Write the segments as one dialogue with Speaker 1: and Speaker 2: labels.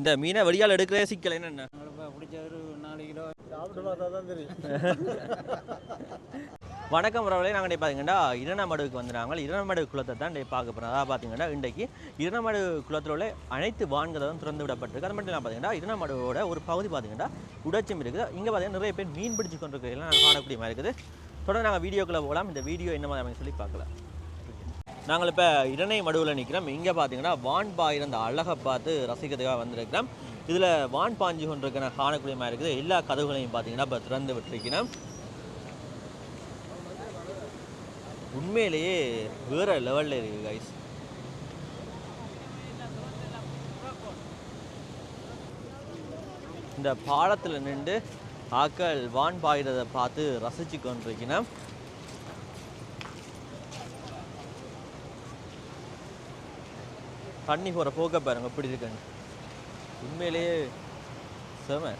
Speaker 1: இந்த மீனை வெளியால் எடுக்கிற சிக்கல் என்னென்ன
Speaker 2: பிடிச்ச ஒரு
Speaker 1: வணக்கம் உறவுகளே நாங்கள் பார்த்தீங்கன்னா இரணமடுவுக்கு வந்துடுறாங்க இரணமடு குளத்தை தான் பார்க்க போகிறோம் அதாவது பார்த்தீங்கன்னா இன்றைக்கு இரணமடு குளத்தில் உள்ள அனைத்து வான்களும் திறந்து விடப்பட்டிருக்கு. அது மட்டும் இல்லாமல் பார்த்தீங்கன்னா இரணமடுவோட ஒரு பகுதி பார்த்தீங்கன்னா உடச்சும் இருக்குது. இங்கே பார்த்தீங்கன்னா நிறைய பேர் மீன் பிடிச்சு கொண்டிருக்கிறதெல்லாம் நாங்கள் காணக்கூடிய மாதிரி இருக்குது. தொடர்ந்து நாங்கள் வீடியோக்குள்ளே போகலாம். இந்த வீடியோ என்ன மாதிரி அப்படின்னு சொல்லி பார்க்கலாம். நாங்கள் இப்போ இரணை மடுவில் நிற்கிறோம். இங்கே பார்த்தீங்கன்னா வான் பாயில் அந்த அழகை பார்த்து ரசிக்கிறதுக்காக வந்திருக்கிறோம். இதில் வான் பாஞ்சு கொண்டிருக்கிற காணக்கூடியமாக இருக்குது. எல்லா கதவுகளையும் பார்த்தீங்கன்னா இப்போ திறந்து விட்டுருக்கிறோம். உண்மையிலேயே வேற லெவலில் இருக்கு கைஸ் இந்த பாலத்தில் நின்று ஆக்கள் வான் பாயிறதை பார்த்து ரசிச்சு கொண்டிருக்கிறேன் தண்ணி போகிற போக்க பாருங்க எப்படி இருக்குன்னு. உண்மையிலேயே செம.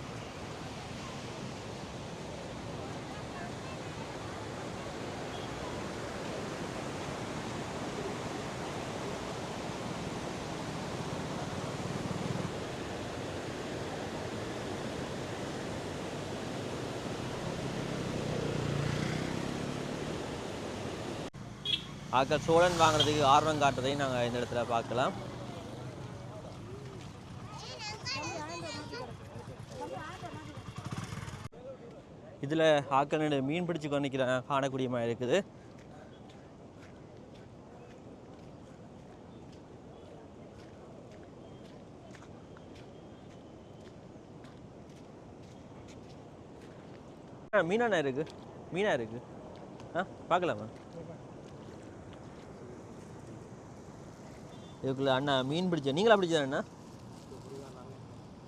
Speaker 1: ஆக்கள் சோழன் வாங்குறதுக்கு ஆர்வம் காட்டுறதையும் நாங்கள் இந்த இடத்துல பார்க்கலாம். இதில் ஆக்கள் மீன் பிடிச்சி கொண்டிக்கிற காணக்கூடிய மாதிரி இருக்குது. ஆ, மீனாண்ணா இருக்கு. மீனா இருக்கு. ஆ பார்க்கலாமா? இதுக்குள்ள அண்ணா மீன் பிடிச்ச நீங்களா பிடிச்சதா அண்ணா?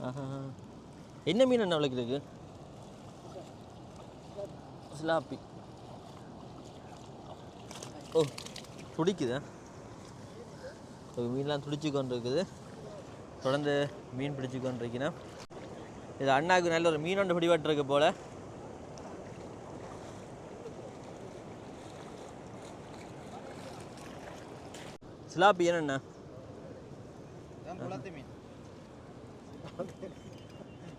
Speaker 1: ஆஹா. என்ன மீன் அண்ணா விளக்கு இருக்கு சிலாப்பி. ஓ துடிக்குதா? ஓ, மீன்லாம் துடிச்சு கொண்டு இருக்குது தொடர்ந்து மீன் பிடிச்சு கொண்டு இருக்கிறேன் இது அண்ணாவுக்கு நல்ல ஒரு மீன் ஒன்று பிடிபட்டிருக்கு போல. சிலாப்பி என்னண்ணா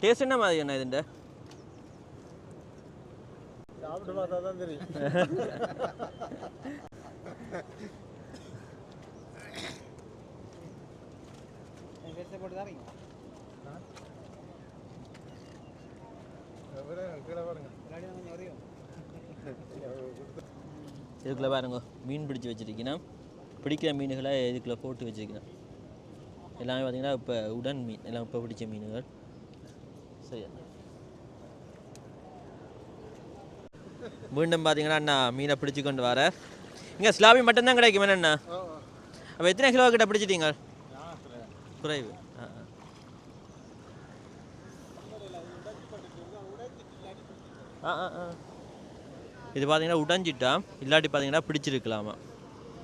Speaker 1: டேஸ்ட் என்ன மாதிரி அண்ணா இதுண்ட?
Speaker 3: சாப்பிட்டு பார்த்தா தான் தெரியும்
Speaker 2: போட்டு தான்
Speaker 3: பாருங்க
Speaker 1: மீன் பிடிச்சி வச்சிருக்கீங்கன்னா பிடிக்கிற மீன்களை இதுக்குள்ள போட்டு வச்சிருக்கீங்க. எல்லாமே பார்த்தீங்கன்னா இப்போ உடன் மீன் எல்லாம் இப்போ பிடிச்ச மீன்கள். சரியா? மீண்டும் பார்த்தீங்கன்னா அண்ணா மீனை பிடிச்சு கொண்டு வர. இங்கே ஸ்லாபி மட்டும்தான் கிடைக்கும் என்னண்ணா அப்போ எத்தனை கிலோ கிட்ட பிடிச்சிட்டீங்க? குறைவு. ஆ ஆ. ஆ இது பார்த்தீங்கன்னா உடைஞ்சிட்டா இல்லாட்டி பார்த்தீங்கன்னா பிடிச்சிருக்கலாமா?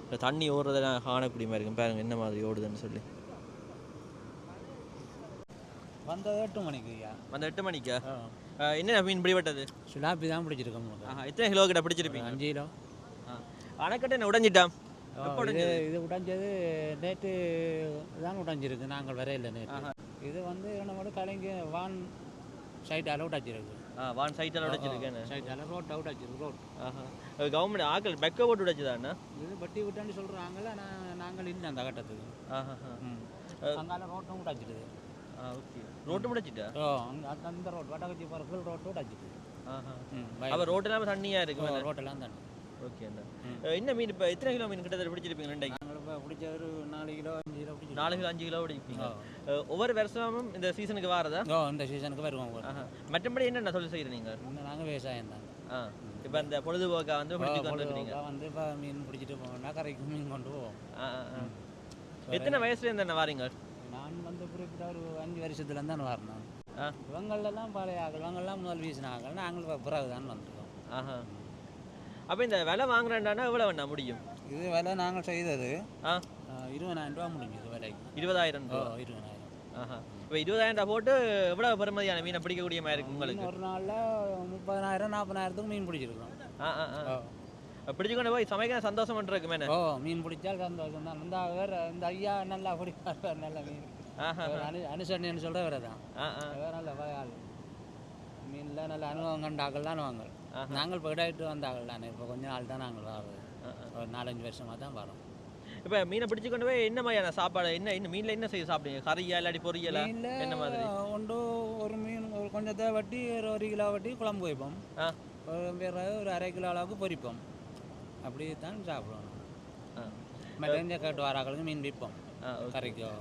Speaker 1: இந்த தண்ணி ஓடுறதெல்லாம் காணக்கூடிய மாதிரி இருக்கும் பாருங்க என்ன மாதிரி ஓடுதுன்னு சொல்லி.
Speaker 2: வந்தது எட்டு மணிக்கு ஐயா.
Speaker 1: அந்த எட்டு மணிக்கா? என்ன மீன் பிடிபட்டது
Speaker 2: சுலாப்பி தான் பிடிச்சிருக்கோம்
Speaker 1: எத்தனை கிலோ கிட்ட பிடிச்சிருப்பீங்க?
Speaker 2: அஞ்சு கிலோ.
Speaker 1: அணைக்கட்டு என்ன உடைஞ்சிட்டான்
Speaker 2: இது
Speaker 1: உடைஞ்சது?
Speaker 2: நேற்று தான் உடைஞ்சிருக்கு நாங்கள் வரையில நேற்று. இது வந்து நம்மளோட கலைங்க வான் சைட்டால் உடைச்சிருக்கு.
Speaker 1: ஆ வான் சைட்டில் உடைச்சிருக்கேன்னு
Speaker 2: சைட்டால் ரோட் அவுட் ஆச்சிருக்கு ரோட்
Speaker 1: கவர்மெண்ட் ஆக்கள் பெக்க போட்டு உடைச்சதா அண்ணா
Speaker 2: இது பட்டி விட்டான்னு சொல்கிறாங்கள நாங்கள் இல்லை அந்த கட்டத்துக்கு. அங்கால ரோட்டும் உடைச்சிடுது அந்த அந்த ரோட் வடகச்சி போகிற ஃபுல் ரோட்டு உடைச்சிட்டு
Speaker 1: ஆஹா
Speaker 2: ம்
Speaker 1: அப்போ ரோட்டு இல்லாமல் தண்ணியாக
Speaker 2: ரோட்டெல்லாம்
Speaker 1: ஓகே. அஹ் என்ன மீன் இப்போ எத்தனை கிலோ மீன் கிட்ட பிடிச்சிருப்பீங்க ரெண்டு
Speaker 2: பிடிச்ச ஒரு நாலு கிலோ அஞ்சு கிலோ பிடிச்சி
Speaker 1: நாலு கிலோ அஞ்சு கிலோ பிடிப்பீங்க ஒவ்வொரு வருஷமும் இந்த சீசனுக்கு வாரதா
Speaker 2: ஓ இந்த சீசனுக்கு வருவோம்.
Speaker 1: மற்றபடி என்னென்ன சொல்லி செய்கிறீங்க நீங்கள்
Speaker 2: விவசாயம் தான்
Speaker 1: இப்போ இந்த பொழுதுபோக்கா வந்து பிடிச்சி கொண்டு இருக்கிறீங்க
Speaker 2: பொழுதுபோக்கா வந்து இப்போ மீன் பிடிச்சிட்டு போவோம்னா கரைக்கு மீன் கொண்டு போவோம்.
Speaker 1: எத்தனை வயசுல இருந்து என்ன வாரீங்க
Speaker 2: நான் வந்து குறிப்பிட்ட ஒரு அஞ்சு வருஷத்துலேருந்து தான் வரணும். இவங்களெல்லாம் பழைய ஆக்கள் இவங்கெல்லாம் முதல் வீசின ஆக்கள் நாங்கள் இப்போ பிறகு தான் வந்திருக்கோம்
Speaker 1: ஆஹா. அப்போ இந்த விலை வாங்குறேன்டானா எவ்வளோ வேணா முடியும்?
Speaker 2: இது விலை நாங்கள் செய்தது இருபதாயிரம் ரூபா முடிஞ்சது விலைக்கு.
Speaker 1: இருபதாயிரம் ரூபா?
Speaker 2: இருபதாயிரம்.
Speaker 1: ஆஹா. இப்போ இருபதாயிரம் ரூபா போட்டு எவ்வளோ பெருமதியான மீனை பிடிக்கக்கூடிய மாதிரி இருக்கு உங்களுக்கு?
Speaker 2: ஒரு நாளில் முப்பதாயிரம் நாற்பதாயிரத்துக்கு மீன் பிடிச்சிருக்கோம்.
Speaker 1: ஆ. ஆ. ஆ
Speaker 2: ஓ
Speaker 1: பிடிச்சு கொண்டு போய் சமைக்க சந்தோஷம் இருக்குமே
Speaker 2: ஓ மீன் பிடிச்சால் சந்தோஷம் தான். இந்த வேற இந்த ஐயா நல்லா பிடிப்பார் நல்ல மீன். அனுசரணைன்னு சொல்கிற வேறு தான். நல்ல ஆள் மீனில் நல்ல அனுபவம் கண்ட ஆக்கள் தான் வாங்கல் நாங்கள் இப்போ இடாயிட்டு வந்த ஆக்கள் தானே. இப்போ கொஞ்ச நாள் தான் நாங்கள் வரோம். ஒரு நாலஞ்சு வருஷமாக தான் வரோம்.
Speaker 1: இப்போ மீனை பிடிச்சு கொண்டு போய் என்ன மாதிரியான சாப்பாடு என்ன என்ன மீனில் என்ன செய்ய சாப்பிடுங்க கறியா இல்லாட்டி பொரியலா? என்ன மாதிரி?
Speaker 2: ஒன்று ஒரு மீன் ஒரு கொஞ்சத்தை வட்டி ஒரு ஒரு கிலோ வட்டி குழம்பு வைப்போம். ஒரு ஒரு அரை கிலோ அளவுக்கு பொரிப்போம். அப்படி தான் சாப்பிடுவோம் மற்ற கேட்டு வராக்களுக்கு மீன் விற்போம்.
Speaker 1: ஆ ஓகே.
Speaker 2: கறிக்கோ.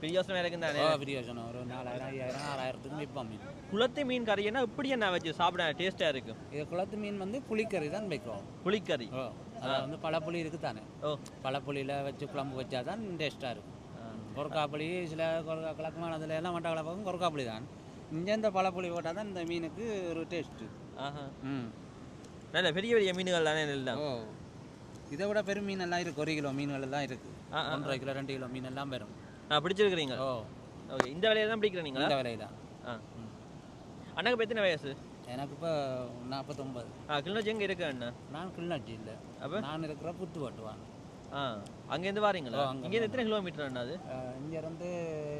Speaker 1: பிரியோசனம் எனக்கு தானே
Speaker 2: ஓ பிரியோஜனம் ஒரு நாலாயிரம் ஐயாயிரம் ஆறாயிரத்துக்கும் விற்போம் மீன்.
Speaker 1: குளத்து மீன் கறின்னா இப்படி என்ன வச்சு சாப்பிட டேஸ்ட்டாக இருக்கும்
Speaker 2: இது குளத்து மீன் வந்து புளிக்கறி தான் வைக்கிறோம்.
Speaker 1: புளிக்கறி.
Speaker 2: ஓ அதில் வந்து பழப்புளி இருக்குது தானே?
Speaker 1: ஓ.
Speaker 2: பழப்புளியில் வச்சு குழம்பு வச்சா தான் டேஸ்ட்டாக இருக்கும். கொரக்காப்புளி சில கொரக்கா கிழக்குமானதுல எல்லாம் மட்ட கலப்பகம் கொரக்காப்புளி தான். இங்கே இந்த பழப்புளி போட்டால் தான் இந்த மீனுக்கு ஒரு டேஸ்ட்டு
Speaker 1: ஆஹா.
Speaker 2: ம்.
Speaker 1: நல்ல பெரிய பெரிய மீன்கள் தானே எல்லாம்
Speaker 2: இதை விட பெரும் மீன் எல்லாம் இருக்குது ஒரு கிலோ மீன்கள் எல்லாம் இருக்குது ஒன்றரை கிலோ ரெண்டு கிலோ மீன் எல்லாம் பெறும்
Speaker 1: ஆ பிடிச்சிருக்கிறீங்க
Speaker 2: ஓ.
Speaker 1: ஓகே இந்த வேலையை தான் பிடிக்கிறீங்களா?
Speaker 2: இந்த விலை தான்.
Speaker 1: ஆ. அண்ணாக்கு இப்போ எத்தனை வயசு?
Speaker 2: எனக்கு இப்போ நாற்பத்தொம்பது.
Speaker 1: ஆ கிளிநொச்சி எங்கே இருக்கு அண்ணா?
Speaker 2: நான் கிளிநொச்சி இல்லை.
Speaker 1: அப்ப?
Speaker 2: நான் இருக்கிற புத்து ஓட்டுவான்
Speaker 1: ஆ அங்கேருந்து வாரீங்களா இங்கேருந்து எத்தனை கிலோமீட்டர் அண்ணா அது?
Speaker 2: இங்கேருந்து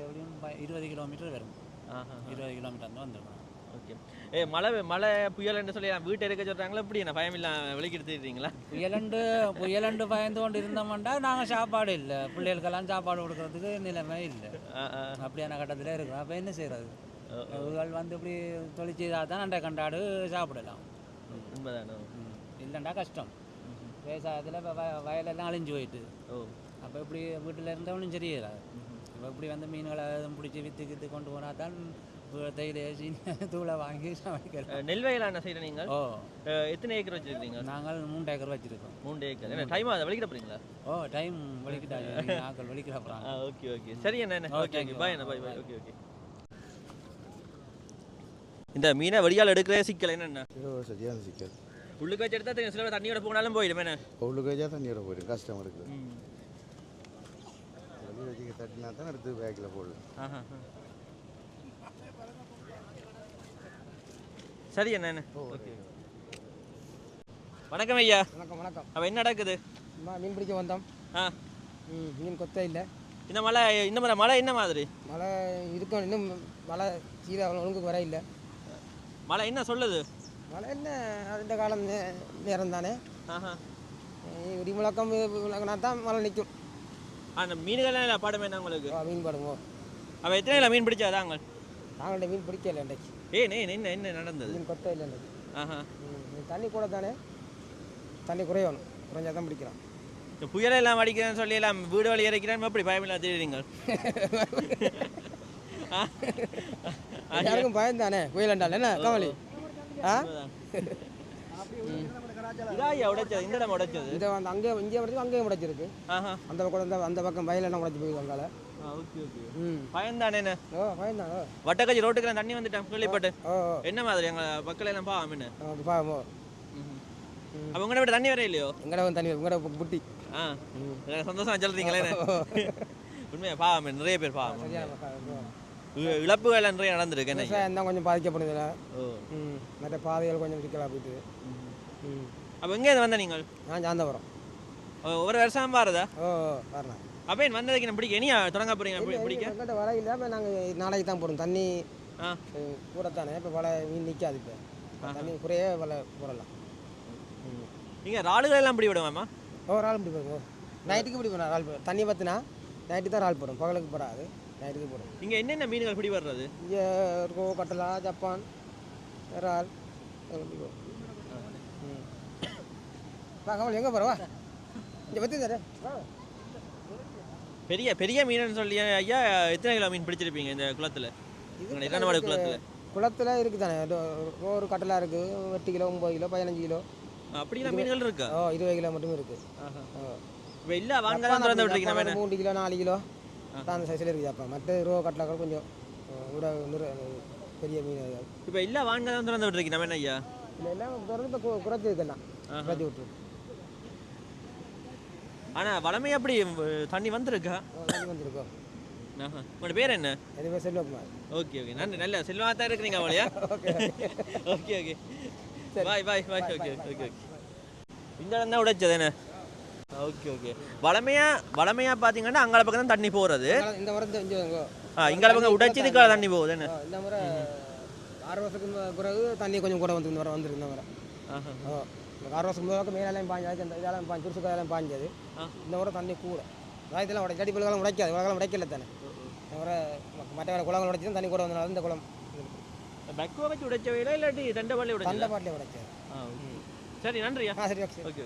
Speaker 2: எப்படியும் இருபது கிலோமீட்டர் வரும்.
Speaker 1: ஆஹா
Speaker 2: இருபது கிலோமீட்டர் வந்து வந்துருக்கணும்
Speaker 1: ஓகே ஏ மழை மழை புயல்னு சொல்லி வீட்டை இருக்க சொல்கிறாங்களா எப்படி என்ன பயம் இல்லாம வெளிக்கு எடுத்துக்கிறீங்களா
Speaker 2: புயலண்டு புயலண்டு பயந்து கொண்டு இருந்தோம்டா நாங்கள் சாப்பாடு இல்லை. பிள்ளைகளுக்கெல்லாம் சாப்பாடு கொடுக்கறதுக்கு நிலைமை இல்லை. அப்படியான கட்டத்தில் இருக்கிறோம் அப்போ என்ன செய்கிறது இவர்கள் வந்து இப்படி தொழிற்சா தான் அண்டை கண்டாடு சாப்பிடலாம்.
Speaker 1: உண்மைதானோ.
Speaker 2: இல்லைண்டா கஷ்டம். விவசாயத்தில் இப்போ வய வயலெல்லாம் அழிஞ்சு போயிட்டு.
Speaker 1: ஓ.
Speaker 2: அப்போ இப்படி வீட்டில் இருந்தவனும் சரியில்லை. இப்போ இப்படி வந்து மீன்களை பிடிச்சி விற்று கித்து கொண்டு போனால் தான் தூளை வாங்கி சமைக்கலாம்
Speaker 1: அஹ், நெல் வயல் என்ன செய்யற நீங்கள்?
Speaker 2: ஓ.
Speaker 1: அஹ், எத்தனை ஏக்கர் வச்சிருக்கீங்க?
Speaker 2: நாங்கள் மூன்று ஏக்கர் வச்சுருக்கோம்.
Speaker 1: மூணு ஏக்கர். என்ன டைம் ஆகுது வெளிக்கிட போறீங்களா?
Speaker 2: ஓ டைம் வலிக்கிட்டாங்க. நாங்கள் வலிக்கிற போகிறாங்க
Speaker 1: ஆ ஓகே ஓகே சரி என்ன என்ன?
Speaker 2: ஓ,
Speaker 1: okay
Speaker 2: thank
Speaker 1: okay
Speaker 2: you.
Speaker 1: Bye என்ன பாய் பாய் ஓகே ஓகே இந்த மீனை வடியால் எடுக்கிறே சிக்கல் என்னென்ன
Speaker 3: ஐயோ சரியான சிக்கல்.
Speaker 1: உள்ளுக்கு வச்சு எடுத்தா தெரியும். சில தண்ணியோட போனாலும் போயிடும். என்ன?
Speaker 3: உள்ளுக்கு வச்சா தண்ணியோட போயிடும். கஷ்டம் இருக்குது. வச்சுக்க தட்டினா தான் எடுத்து பேக்கில் போடலாம்.
Speaker 1: சரி என்ன ஓகே வணக்கம் ஐயா.
Speaker 4: வணக்கம் வணக்கம்.
Speaker 1: அப்போ என்ன நடக்குது?
Speaker 4: மீன் பிடிக்க வந்தோம்.
Speaker 1: ஆ.
Speaker 4: ம் மீன் கொத்த இல்லை.
Speaker 1: இந்த மழை இந்த மாதிரி மழை என்ன மாதிரி?
Speaker 4: மழை இருக்கும் இன்னும் மழை சீதா ஒழுங்குக்கு வர இல்லை.
Speaker 1: மழை என்ன சொல்லுது?
Speaker 4: மழை என்ன அந்த காலம் நேரம் தானே.
Speaker 1: ஆஹா.
Speaker 4: இடி முழக்கம் விளக்கினா தான் மழை நிற்கும்
Speaker 1: அந்த மீன்கள் பாடமே என்ன உங்களுக்கு?
Speaker 4: மீன் படுமோ
Speaker 1: அப்போ எத்தனை மீன் பிடிச்சாதாங்க
Speaker 4: நாங்கள்ட்ட மீன் பிடிக்கல இன்றைக்கு.
Speaker 1: ஏன் ஏன் என்ன என்ன நடந்தது?
Speaker 4: மீன் கொத்த இல்லை
Speaker 1: ஆஹா.
Speaker 4: தண்ணி கூட தானே? தண்ணி குறையணும். குறைஞ்சா தான் பிடிக்கலாம்
Speaker 1: இந்த புயலெல்லாம் அடிக்கிறேன்னு சொல்லி எல்லாம் வீடு வழி இறக்கிறேன் எப்படி பயமில்லா தெரியுறீங்க
Speaker 4: யாருக்கும் பயம் தானே? புயல் என்றால் என்ன கமலி ஆ?
Speaker 1: இதா உடைச்சது இந்த இடம் உடைச்சது?
Speaker 4: இந்த வந்து அங்கே இங்கே உடைச்சு அங்கேயும் உடைச்சிருக்கு. அந்த பக்கம் அந்த பக்கம் வயலெல்லாம் உடைச்சி போயிருக்கு அங்கால
Speaker 1: ஓகே ஓகே
Speaker 4: ம்.
Speaker 1: பயந்தானே என்ன?
Speaker 4: ஓ பயம் தான் ஓ
Speaker 1: வட்டக்கச்சி ரோட்டுக்கு தண்ணி வந்துட்டேன் கேள்விப்பட்டு என்ன மாதிரி எங்க மக்கள் எல்லாம் பாவம்.
Speaker 4: பாவமோ
Speaker 1: அப்போ உங்களை விட தண்ணி வர இல்லையோ?
Speaker 4: எங்கட தண்ணி எங்கட புட்டி.
Speaker 1: ஆ. சந்தோஷமா சொல்றீங்களே? உண்மையா பாவம் நிறைய பேர் பாவம் இழப்புகள் நிறைய நடந்திருக்கு என்ன?
Speaker 4: கொஞ்சம் பாதிக்கப்படுதுல. மற்ற பாதைகள் கொஞ்சம் சிக்கலாக போயிட்டு.
Speaker 1: அப்போ எங்கே வந்த நீங்கள்?
Speaker 4: நான் சாந்தபுரம்.
Speaker 1: ஒரு வருஷம் பாருதா
Speaker 4: ஓ ஓ
Speaker 1: அப்போ வந்ததுக்கு என்ன பிடிக்க இனியா தொடங்க போறீங்க அப்படி பிடிக்க?
Speaker 4: எங்கிட்ட வலை இல்லாமல் நாங்கள் நாளைக்கு தான் போடுறோம். தண்ணி
Speaker 1: ஆ.
Speaker 4: அஹ், கூடத்தானே இப்போ வலை மீன் நிற்காது இப்போ. தண்ணி குறைய வலை போடலாம் ம்
Speaker 1: நீங்க ராடுகள் எல்லாம் பிடி விடுவாமா?
Speaker 4: ஓ ரால் பிடி போடுங்க நைட்டுக்கு பிடி போடுறோம் ரால் தண்ணி பார்த்தினா நைட்டு தான் ரால் போடும் பகலுக்கு போடாது நைட்டுக்கு போடும்
Speaker 1: நீங்க என்னென்ன மீன்கள் பிடி வர்றது
Speaker 4: இங்கே இருக்கும் கட்டலா ஜப்பான் இறால் ம். வா கமல் எங்கே போகிறவா இங்கே பற்றி தரேன்
Speaker 1: பெரிய பெரிய மீன் சொல்லி ஐயா? எத்தனை கிலோ மீன் பிடிச்சிருப்பீங்க இந்த குளத்துல? இரண்டு குளத்துல?
Speaker 4: குளத்தில் இருக்குது தானே ஒரு கட்டலாக இருக்குது எட்டு கிலோ ஒம்பது கிலோ பதினஞ்சு கிலோ.
Speaker 1: அப்படிலாம் மீன்கள் இருக்கா?
Speaker 4: ஓ இருபது கிலோ மட்டும் இருக்குது ஓ
Speaker 1: இப்போ இல்ல வாங்க திறந்து விட்டுருக்கீங்க
Speaker 4: மூணு கிலோ நாலு கிலோ. அந்த சைஸில் இருக்குது அப்போ. மற்ற ரூபா கட்டலாக்கள் கொஞ்சம் அஹ், விட பெரிய மீன்.
Speaker 1: இப்போ இல்ல வாங்க திறந்து விட்டுருக்கீங்க நம்ம என்ன ஐயா?
Speaker 4: இல்லை எல்லாம் திறந்து இப்போ குறைச்சி இருக்கலாம் குறைச்சி விட்டு
Speaker 1: ஆனா வளமை அப்படி தண்ணி வந்திருக்கா?
Speaker 4: தண்ணி வந்திருக்கோம்
Speaker 1: ஆஹா. உங்களோட பேர் என்ன?
Speaker 4: எதுவுமே செல்வகுமார்.
Speaker 1: Okay okay. நன்றி நல்ல செல்வா தான் இருக்கிறீங்க அவளையா okay. Okay bye bye bye. Okay okay okay. இந்த இடம் தான் உடைச்சது என்ன? Okay okay. வளமையா வளமையா பார்த்தீங்கன்னா அங்கால பக்கம் தான் தண்ணி போகிறது
Speaker 4: இந்த வாரம் இங்கே
Speaker 1: ஆ ஆ இங்கே அவங்க உடைச்சி இதுக்காக தண்ணி. போகுது என்ன?
Speaker 4: இந்த முறை ஆறு வருஷத்துக்கு பிறகு தண்ணி கொஞ்சம் கூட வந்து இந்த முறை வந்துருக்கு இந்த முறை ஆறு வருஷத்துக்கு முதல்ல மேலெல்லாம் பாஞ்சு இந்த இதெல்லாம் பாஞ்சு குருசுக்கெல்லாம் பாஞ்சது. இந்த முறை தண்ணி கூட. இதெல்லாம் உடை செடி பிள்ளைகளும் உடைக்காது உலகம் உடைக்கல தானே. இந்த முறை மற்ற வேறு குளங்கள் உடைச்சி தண்ணி கூட வந்தனால இந்த குளம்
Speaker 1: பக்குவ வச்சு உடைச்ச வேலை இல்லாட்டி தண்டை பள்ளி
Speaker 4: தண்டை
Speaker 1: உடைச்சதா.
Speaker 4: பாட்டிலே உடைச்சது.
Speaker 1: சரி நன்றியா?
Speaker 4: ஆ சரி ஓகே
Speaker 1: ஓகே.